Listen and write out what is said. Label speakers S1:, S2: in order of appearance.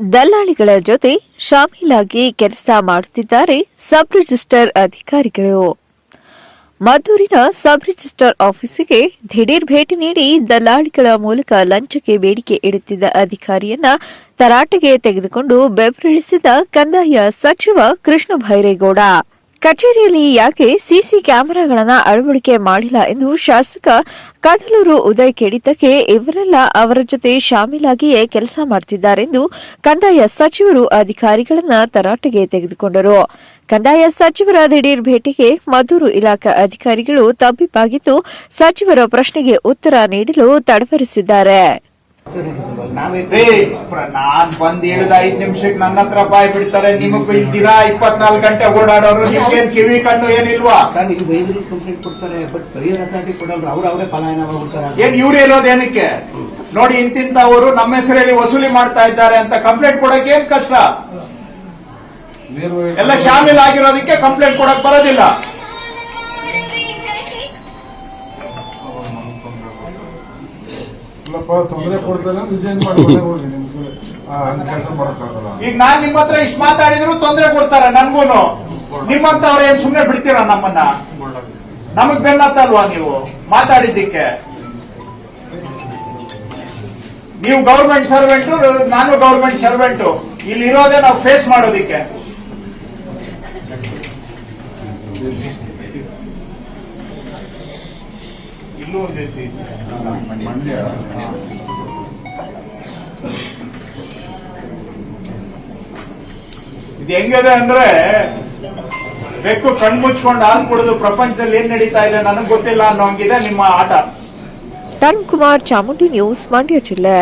S1: ದಲ್ಲಾಳಿಗಳ ಜೊತೆ ಶಾಮೀಲಾಗಿ ಕೆಲಸ ಮಾಡುತ್ತಿದ್ದಾರೆ ಸಬ್ ರಿಜಿಸ್ಟರ್ ಅಧಿಕಾರಿಗಳು. ಮದ್ದೂರಿನ ಸಬ್ ರಿಜಿಸ್ಟರ್ ಆಫೀಸಿಗೆ ದಿಢೀರ್ ಭೇಟಿ ನೀಡಿ ದಲ್ಲಾಳಿಗಳ ಮೂಲಕ ಲಂಚಕ್ಕೆ ಬೇಡಿಕೆ ಇಡುತ್ತಿದ್ದ ಅಧಿಕಾರಿಯನ್ನ ತರಾಟೆಗೆ ತೆಗೆದುಕೊಂಡು ಬೆವರಿಳಿಸಿದ ಕಂದಾಯ ಸಚಿವ ಕೃಷ್ಣ ಭೈರೇಗೌಡ. ಕಚೇರಿಯಲ್ಲಿ ಯಾಕೆ ಸಿಸಿ ಕ್ಯಾಮೆರಾಗಳನ್ನ ಅಳವಡಿಕೆ ಮಾಡಿಲ್ಲ ಎಂದು ಶಾಸಕ ಕದಲೂರು ಉದಯ್ ಕೇಳಿದ್ದಕ್ಕೆ ಇವರೆಲ್ಲ ಅವರ ಜೊತೆ ಶಾಮೀಲಾಗಿಯೇ ಕೆಲಸ ಮಾಡ್ತಿದ್ದಾರೆಂದು ಕಂದಾಯ ಸಚಿವರು ಅಧಿಕಾರಿಗಳನ್ನ ತರಾಟೆಗೆ ತೆಗೆದುಕೊಂಡರು. ಕಂದಾಯ ಸಚಿವರ ದಿಢೀರ್ ಭೇಟಿಗೆ ಮದ್ದೂರು ಇಲಾಖಾ ಅಧಿಕಾರಿಗಳು ತಬ್ಬಿಬ್ಬಾಗಿದ್ದು ಸಚಿವರ ಪ್ರಶ್ನೆಗೆ ಉತ್ತರ ನೀಡಲು ತಡವರಿಸಿದ್ದಾರೆ.
S2: ನಾನ್ ಬಂದ್ ಹೇಳಿದ ಐದ್ ನಿಮಿಷಕ್ಕೆ ನನ್ನ ಹತ್ರ ಬಾಯ್ ಬಿಡ್ತಾರೆ ನಿಮಗ್ ದಿನ ಇಪ್ಪತ್ನಾಲ್ಕು ಗಂಟೆ ಓಡಾಡೋರು ನಿಮ್ಗೇನ್ ಕಿವಿ ಕಣ್ಣು ಏನಿಲ್ವಾ?
S3: ಸರ್ ಇದು ವೈದ್ಯರು ಕಂಪ್ಲೇಂಟ್ ಕೊಡ್ತಾರೆ ಬಟ್ ಪರಿಹಾರ ಅಥಾರಿಟಿ ಕೊಡೋರು ಅವ್ರ ಅವರೇ ಪಲಾಯನ ಹೋಗ್ತಾರೆ
S2: ಏನ್ ಇವ್ರು ಇರೋದೇನಕ್ಕೆ ನೋಡಿ ಇಂತಿಂತವರು ನಮ್ಮ ಹೆಸರಲ್ಲಿ ವಸೂಲಿ ಮಾಡ್ತಾ ಇದ್ದಾರೆ ಅಂತ ಕಂಪ್ಲೇಂಟ್ ಕೊಡಕ್ಕೆ ಏನ್ ಕಷ್ಟ? ಎಲ್ಲ ಶಾಮಿಲ್ ಆಗಿರೋದಕ್ಕೆ ಕಂಪ್ಲೇಂಟ್ ಕೊಡಕ್ ಬರೋದಿಲ್ಲ. ಈಗ ನಾನ್ ನಿಮ್ಮ ಹತ್ರ ಇಷ್ಟು ಮಾತಾಡಿದ್ರು ತೊಂದರೆ ಕೊಡ್ತಾರ ನನ್ಗೂನು. ನಿಮ್ಮಂತವ್ರು ಏನ್ ಸುಮ್ನೆ ಬಿಡ್ತೀರಾ ನಮ್ಮನ್ನ? ನಮಗ್ ಬೆನ್ನತ್ತಲ್ವಾ ನೀವು ಮಾತಾಡಿದ್ದಕ್ಕೆ? ನೀವು ಗೌರ್ಮೆಂಟ್ ಸರ್ವೆಂಟು ನಾನು ಗೌರ್ಮೆಂಟ್ ಸರ್ವೆಂಟು ಇಲ್ಲಿ ಇರೋದೇ ನಾವು ಫೇಸ್ ಮಾಡೋದಿಕ್ಕೆ. ಇಲ್ಲೂ
S4: ಮಂಡ್ಯ
S2: ಇದು ಹೆಂಗಿದೆ ಅಂದ್ರೆ ಬೆಕ್ಕು ಕಣ್ಮುಚ್ಕೊಂಡು ಹಾಲು ಕುಡಿದು ಪ್ರಪಂಚದಲ್ಲಿ ಏನ್ ನಡೀತಾ ಇದೆ ನನಗ್ ಗೊತ್ತಿಲ್ಲ ಅನ್ನೋ ಹಂಗಿದೆ ನಿಮ್ಮ ಆಟ.
S1: ತರುಣ್ ಕುಮಾರ್ ಚಾಮುಂಡಿ ನ್ಯೂಸ್ ಮಂಡ್ಯ ಜಿಲ್ಲೆ.